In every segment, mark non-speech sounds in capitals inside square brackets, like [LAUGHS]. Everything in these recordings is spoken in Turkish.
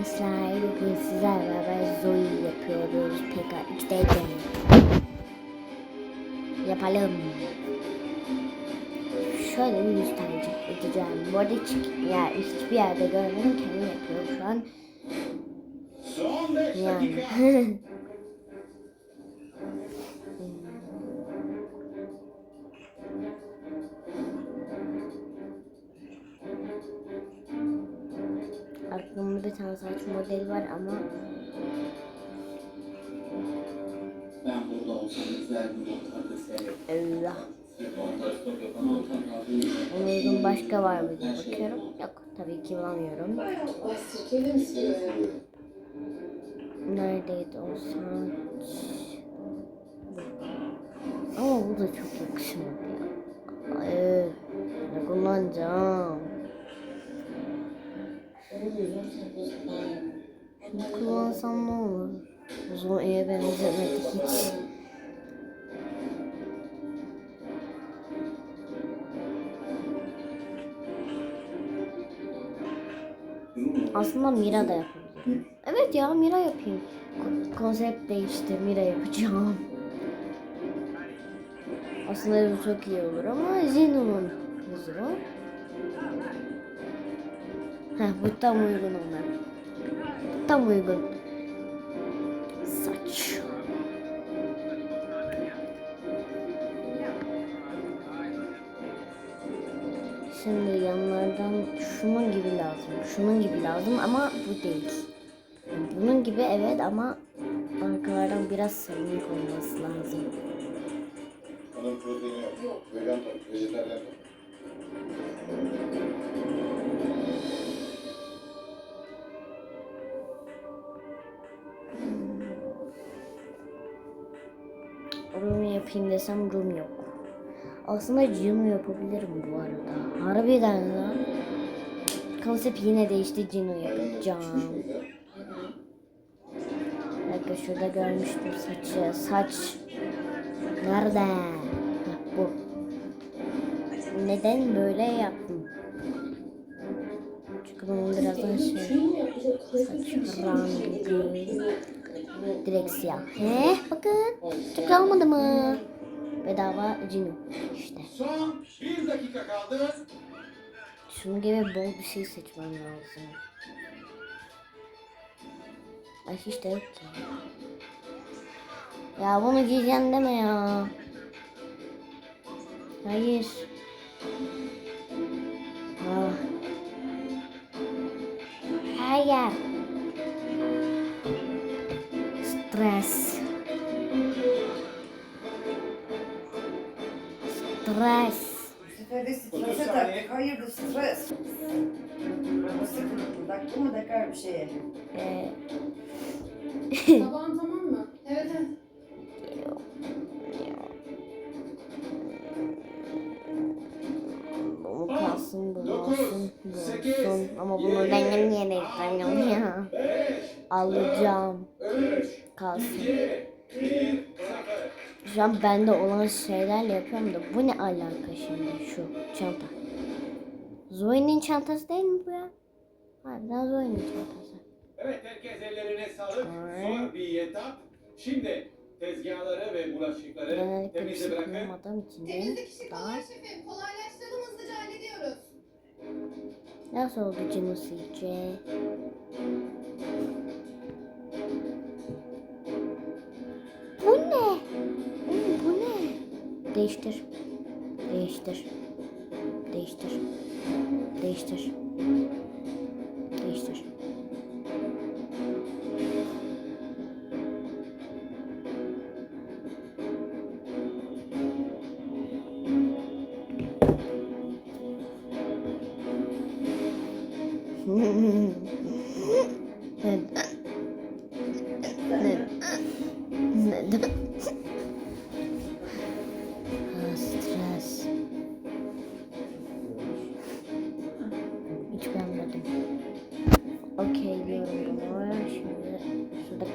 arkadaşlar. Bugün sizlerle beraber Zoe yapıyoruz. PK3'te Yapalım. Şöyle bir yüz tercih edeceğim. Bu arada hiç, ya, hiçbir yerde görmedim. Kendim yapıyorum şu an. Son 5 Yani. [LAUGHS] Aklımda bir tane saç modeli var ama Ben burada olsam güzel bir ortamda seyrederim. Allah. Uygun başka var mı diye bakıyorum. Yok tabii ki bulamıyorum. Neredeydi o saç? Ama bu da çok yakışmadı ya. Hayır. Ne kullanacağım? Şunu kullansam ne olur? Zoe'ye benzemedi hiç. Aslında Mira da yapabilirim. Evet ya Mira yapayım. Ko- konsept değişti. Mira yapacağım. Aslında bu çok iyi olur ama Zeno'nun kızı o. Heh bu tam uygun ona. Tam uygun. Saç. Şimdi yanlardan şunun gibi lazım. Şunun gibi lazım ama bu değil. Yani bunun gibi evet ama arkalardan biraz sarılık olması lazım. Onun proteini yok. Vegan vejetaryen yapayım desem Rum yok. Aslında Cino yapabilirim bu arada. Harbiden lan. Konsept yine değişti Cino yapacağım. Bir şurada görmüştüm saçı. Saç. Nerede? Heh, bu. Neden böyle yaptım? Çünkü bunun birazdan şey saç rengi direkt siyah. He bakın. Çok kalmadı mı? Bedava Cino işte. Son 1 dakika kaldı. Şunun gibi bol bir şey seçmem lazım. Ay hiç de yok ki. Ya bunu giyeceğim deme ya. Hayır. Ah. Hayır. Stres. Seferde strese taktık. Hayırdır stres? Bu sıkıntı. Taktı mı takar bir şeye? Ee, [LAUGHS] tamam mı? Evet evet. Bu kalsın, bu olsun, bu olsun. Ama bunu yedi, ben niye istemiyorum ya. 5, Alacağım. 3, Kalsın. 2, 1, 0. Şu an bende olan şeylerle yapıyorum da bu ne alaka şimdi şu çanta. Zoe'nin çantası değil mi bu ya? Harbiden Zoe'nin çantası. Evet herkes ellerine sağlık. Zor bir etap. Şimdi tezgahları ve bulaşıkları Genellikle temize şey bırakın. Temizlik işi kolay şefim. Kolaylaştıralım hızlıca hallediyoruz. nasıl oldu Cino sizce? Değiştir. Değiştir. Değiştir. Değiştir.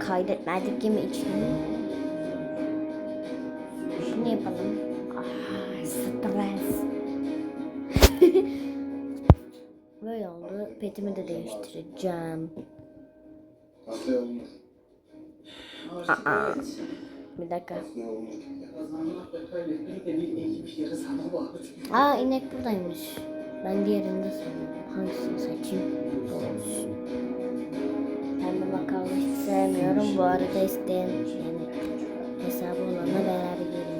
Kaydetmedik gibi içini. Şunu yapalım. Ah, stres. [LAUGHS] Böyle oldu. Petimi de değiştireceğim. Aa. Bir dakika. De. Aa inek buradaymış. Ben diğerinde sanıyorum. Hangisini seçeyim? Bu sevmiyorum. Bu arada isteyen yani hesabı olanla beraber gelin.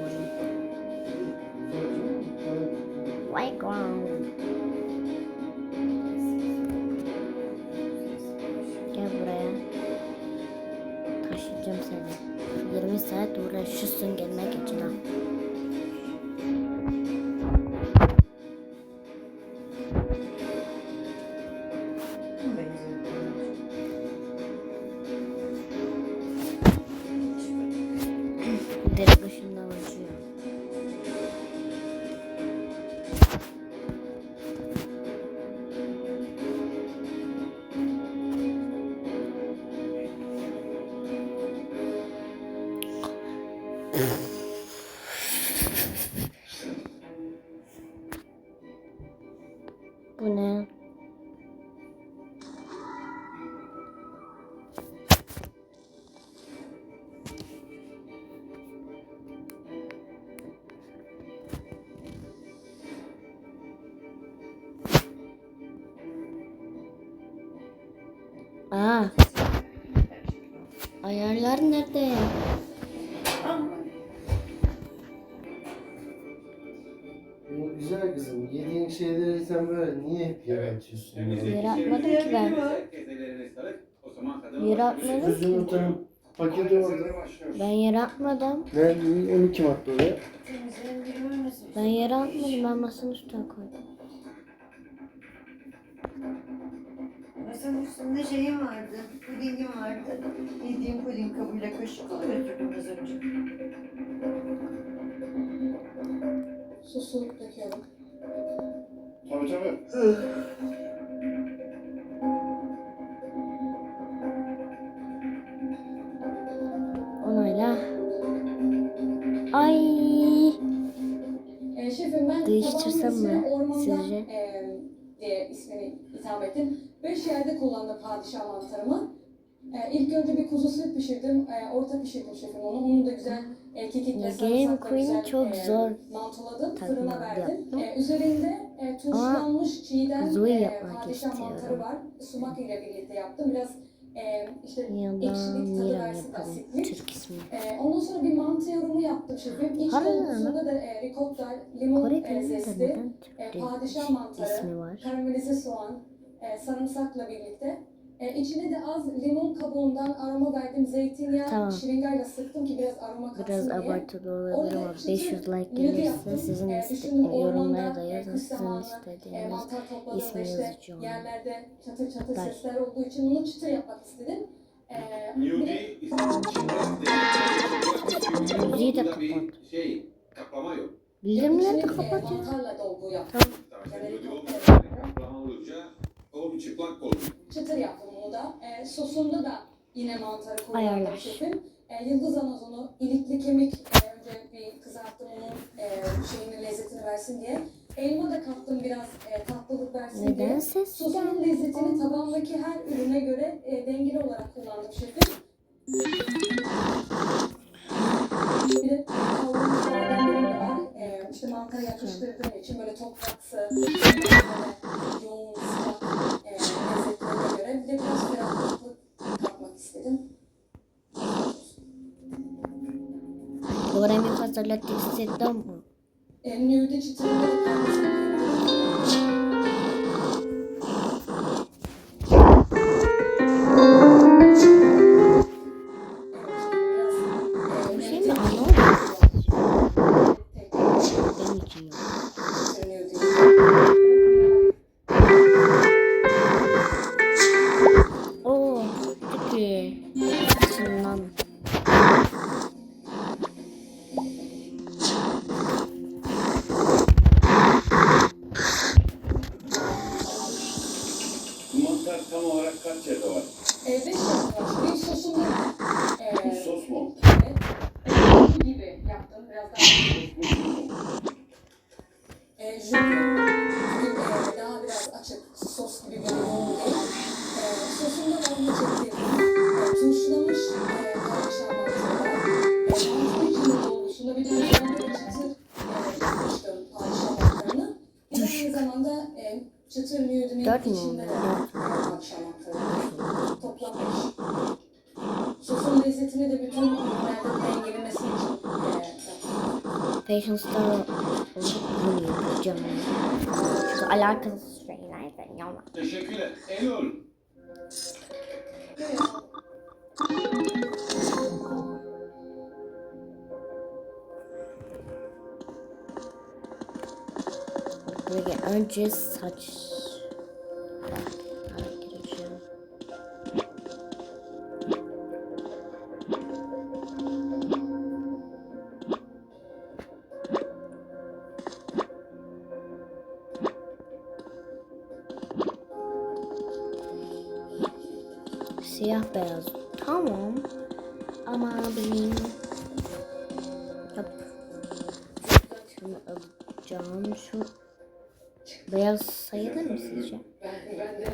Playground. Gel buraya. Taşıyacağım seni. 20 saat uğraşırsın gelmek için ha. Bu ne? Aa. Ayarlar nerede? Sen böyle niye hep yere atıyorsun? Temizlik Yere işleri atmadım ki ben. başarılı. atmadım. Kız yumurtanın paketi orada. Ben yere atmadım. Ben onu kim attı oraya? Ben atmadım. Ben masanın üstüne koydum. Masanın üstünde şeyim vardı. Pudingim vardı. Yediğim puding kabıyla kaşıkla götürdüm az önce. Sosu döküyorum. Tabii tabii. Onayla. Ay. Ee, şefim ben Değiştirsem mi sizce? e, diye ismini hitap ettim. Beş yerde kullandım padişah mantarımı. E, ilk önce bir kuzu süt pişirdim. E, orta pişirdim şefim onu. Onu da güzel e, kekik Ya ve Game sarımsakla güzel çok e, zor mantoladım. Fırına verdim. yaptım. E, üzerinde e, turşulanmış çiğden e, padişah mantarı var. Sumak ile birlikte yaptım. Biraz e, işte Yandan ekşilik tadı versin asitlik. Türk ismi. Ee, ondan sonra bir mantı yorumu yaptım şefim. İç dolgusunda da e, ricotta, limon e, zesti, e, padişah mantarı, karamelize soğan, e, sarımsakla birlikte. E, içine de az limon kabuğundan aroma verdim. Zeytinyağı Tamam. şırıngayla sıktım ki biraz aroma katsın Biraz diye. abartılı olabilir ama çıtır 500 like gelirse sizin E, iste- düşündüm yorumlara da e, yazın sizin E, istediğiniz topladığımda ismi işte yazacağım. yerlerde çatır çatır Bak. sesler olduğu için bunu çıtır yapmak istedim. E, içinde Müziği de kapat. Şey, kaplama yok. Bildirimleri de e, kapat ya. Yudi olmasa kaplama olunca o çıplak olur. Çıtır yaptım onu da. E, sosunda da yine mantarı kullandım şefim. E, yıldız anazonu, ilikli kemik e, önce bir kızarttım onun e, şeyini lezzetini versin diye. Elma da kattım biraz e, tatlılık versin diye. Neden ses Sosunun lezzetini tabağımdaki her ürüne göre e, dengeli olarak kullandım şefim. Bir de var. E, işte mantara yakıştırdığım için böyle topraksı, böyle hatırlatırsın bu. Emniyete. E, ve sos var. Bir sosumu e, sos mu? Evet. E, gibi yaptım. Biraz daha e, jöle, e, daha biraz açık sos gibi bir yoğun e, sosunda ben bunu çektim. E, turşulamış e, kardeşler mantığında. E, mantığın içinde dolgusunda bir de üzerinde çıtır e, koymuştum padişah mantığını. Aynı zamanda e, çıtır mühürdemenin içinde de padişah mantığını. Sosun lezzetini de bütün ürünlerde dengelemesi için e. Fashion Star olup bunu yapacağım. Çünkü alakasız şeylerden yalan. Teşekkürler. Eylül. Böyle önce saç alacağım. Şu beyaz sayılır mı sizce? Bence sayılır.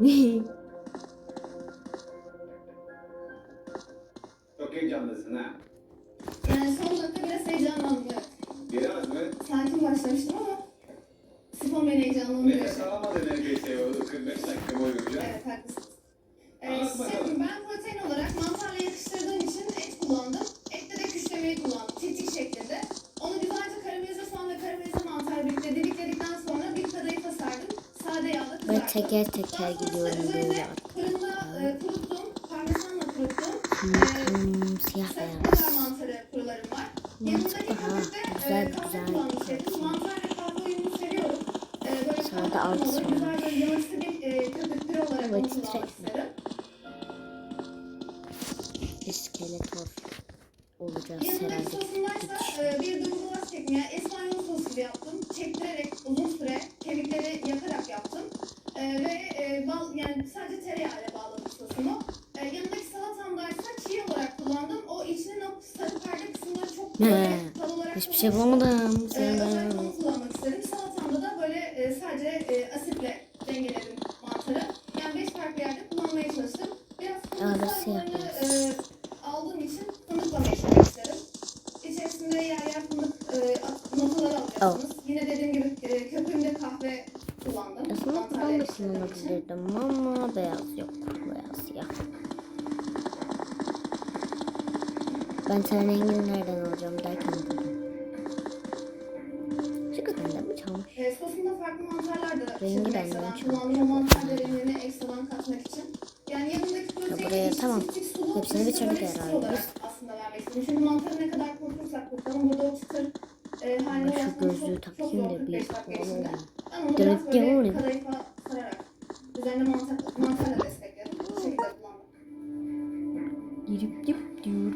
[LAUGHS] Çok heyecanlısın ha. Yani son dakika biraz heyecanlandım. Biraz mı? Sakin başlamıştım ama sifon beni heyecanlandırıyor. Nefes alamadın neredeyse o 45 dakika boyunca. Evet haklısınız. Ee, Anlat bakalım. şimdi ben protein olarak mantarla yakıştırdığım için et kullandım. Ette de küşlemeyi kullandım. Tiftik şeklinde. Onu güzelce karamelize soğan ve karamelize mantar birlikte didikledikten sonra bir kadayıfa sardım. Sade yağda kızarttım. Ben teker teker gidiyorum böyle kuruttum. Hmm, siyah beyaz. Mantıklı Yanındaki ha. Güzel güzel. Sonra da bir Böyle onu kullanmak titretme. İskeletor olacağız herhalde. sosundaysa e, bir duygulaş çekmeye İspanyol sosu yaptım. Çektirerek uzun süre kemikleri yakarak yaptım. E, ve e, bal, yani sadece tereyağıyla bağladım sosumu. E, yanındaki salatamdaysa çiğ olarak kullandım. O içinin o sarı perde kısımları çok böyle tal olarak Hiçbir şey bulamadım. Sen özellikle ben. onu kullanmak istedim. Salatamda da böyle e, sadece e, asitle dengeledim mantarı. Yani beş farklı yerde kullanmaya çalıştım. Biraz Aa, fındık nasıl sarmalarını yapıyorsun? e, aldığım için fındıkla meşlemek istedim. İçerisinde yer yer fındık e, at- notaları alacaksınız. Yine dediğim gibi e, köpüğümde kahve kullandım. Aslında mantarla ben de yakıştırdığım için. kullanabilirdim ama beyaz yok. Beyaz siyah. Ten rengini nereden alacağım derken. Şu kız benden mi çalmış? E, sosunda farklı mantarlar da Rengi benden çok Kullandım o mantar derinliğini ekstradan katmak için. Yani yanındaki protein buraya tamam. sulu, Hepsini bitirdik herhalde. olarak Aslında vermek istedim. Çünkü mantarı ne kadar kurtursak kurtalım burada o çıtır e, haline ulaşmak çok, çok takayım zor da bir 45 dakika içinde. Ben onu biraz böyle kadayıfa sararak üzerine mantar, mantarla destekledim. Bu şekilde kullandım. Girip dip diyor.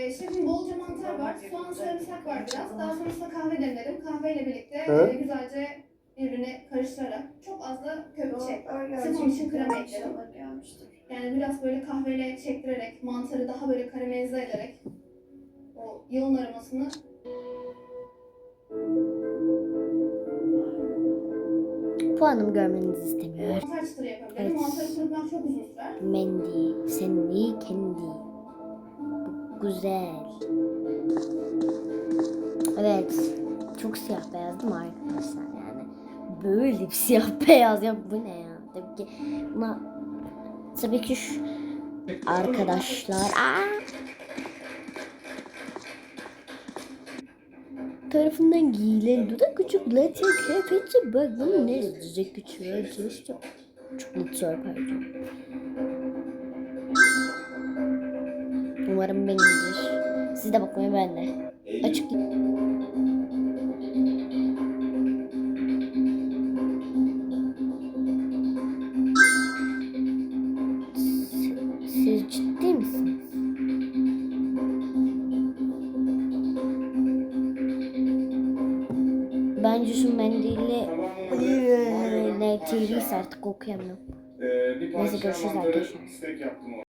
Ee, şefim bolca mantar var, soğan sarımsak var biraz. Daha sonrasında kahve demledim. Kahveyle birlikte e, güzelce birbirine karıştırarak çok az da köpük şey. Sırf onun için krema ekledim. Yani biraz böyle kahveyle çektirerek, mantarı daha böyle karamelize ederek o yağın aromasını Puanımı görmenizi istemiyor. mantar çıtırı yapıyorum. Evet. Mantarı kurutmak çok uzun sürer. Mendi, sendi, kendi. Güzel. Evet. Çok siyah beyaz değil mi arkadaşlar yani? Böyle bir [LAUGHS] siyah beyaz ya bu ne ya? Tabii ki buna tabii ki şu arkadaşlar. Aa! tarafından giyilen dudak küçükleri kıyafeti bakın ne düzecek küçüğe çalıştı. Çok mutlu pardon. Umarım benimdir. Siz de bakmayın ben de. Açık. Siz- ciddi misiniz? Bence şu mendille mı? ne artık okuyamıyorum. Ee, bir Neyse, görüşürüz arkadaşlar.